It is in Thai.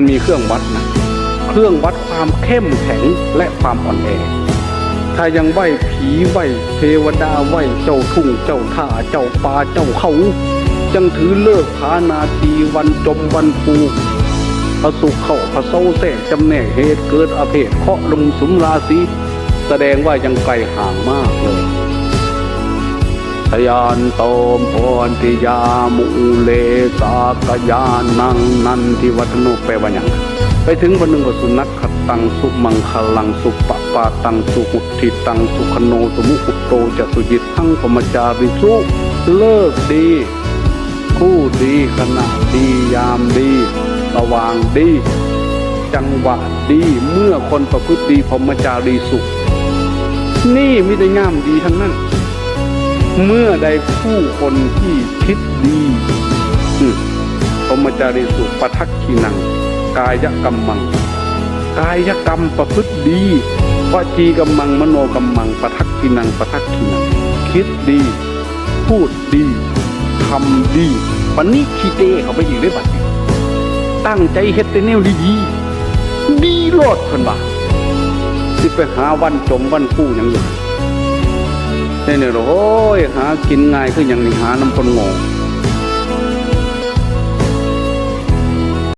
มันมีเครื่องวัดนะเครื่องวัดความเข้มแข็งและความอ่อนแอ ถ้ายังไหวผีไหวเทวดาไหวเจ้าทุ่งเจ้าท่าเจ้าป่าเจ้าเขาจังถือเลิกพานาทีวันจมวันปูพระสุขเข้าพระเศร้าแสกจำแนกเหตุเกิดอาเพศเคาะลงสุมราศีแสดงว่ายังไกลห่างมากเลย ทยานโตมพรติยามุเลสากยานังนันทิวัฒนุแปลว่าอย่างไปถึงวันหนึ่งก็สุนัขขตังสุมังคลังสุปะปาตังสุหุทิตังสุขโนสุมุอุโตจะสุจิตทั้งพมจาริสุเลิกดี คู่ดีขณะดียามดีสว่างดี จังหวะดีเมื่อคนประพฤติดีพมจารีสุขนี่มิได้งามดีทั้งนั้น เมื่อใดผู้คนที่คิดดีอืมพรมจารีสุปทักขีนัง กายกรรมัง กายกรรมประพฤติดีวจีกรรมังมโนกรรมังปทักขีนังปทักขีนัง คิดดี พูดดีทำดีปันนี้ขีเตเขาไปอีกได้บัดตั้งใจเฮ็ดแต่แนวดีดีโลดเพิ่นว่าสิไปหาวันจมวันคู่หยังอยู่ เนี่ยเนี่ยโอ้ยหากินง่ายคืออย่างนี้หาน้ำคนโง่